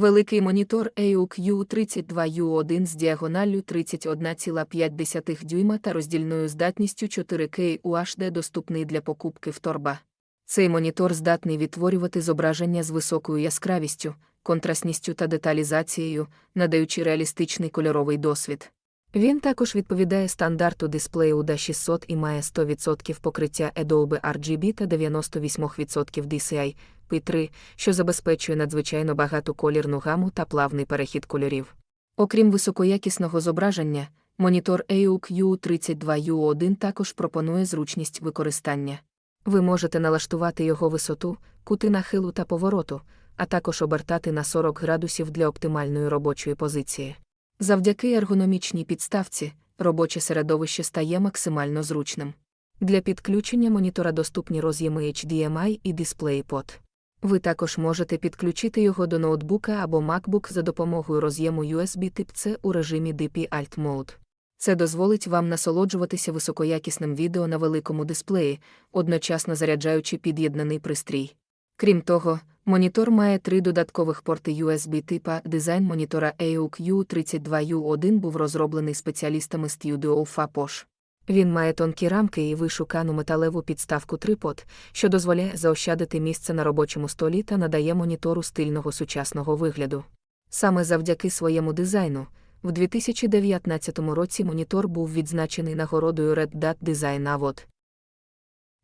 Великий монітор AUQ32U1 з діагоналлю 31,5 дюйма та роздільною здатністю 4K UHD доступний для покупки в торба. Цей монітор здатний відтворювати зображення з високою яскравістю, контрастністю та деталізацією, надаючи реалістичний кольоровий досвід. Він також відповідає стандарту дисплею UDA 600 і має 100% покриття Adobe RGB та 98% DCI P3, що забезпечує надзвичайно багату колірну гаму та плавний перехід кольорів. Окрім високоякісного зображення, монітор AUQ32U1 також пропонує зручність використання. Ви можете налаштувати його висоту, кути нахилу та повороту, а також обертати на 40 градусів для оптимальної робочої позиції. Завдяки ергономічній підставці, робоче середовище стає максимально зручним. Для підключення монітора доступні роз'єми HDMI і DisplayPort. Ви також можете підключити його до ноутбука або MacBook за допомогою роз'єму USB тип C у режимі DP Alt Mode. Це дозволить вам насолоджуватися високоякісним відео на великому дисплеї, одночасно заряджаючи під'єднаний пристрій. Крім того, монітор має три додаткових порти USB типа. Дизайн монітора AUQ32U1 був розроблений спеціалістами Studio FAPOSH. Він має тонкі рамки і вишукану металеву підставку трипод, що дозволяє заощадити місце на робочому столі та надає монітору стильного сучасного вигляду. Саме завдяки своєму дизайну, в 2019 році монітор був відзначений нагородою Red Dot Design Award.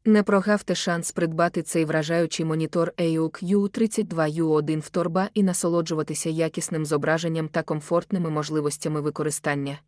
Не прогавте шанс придбати цей вражаючий монітор AUQ32U1 в торба і насолоджуватися якісним зображенням та комфортними можливостями використання.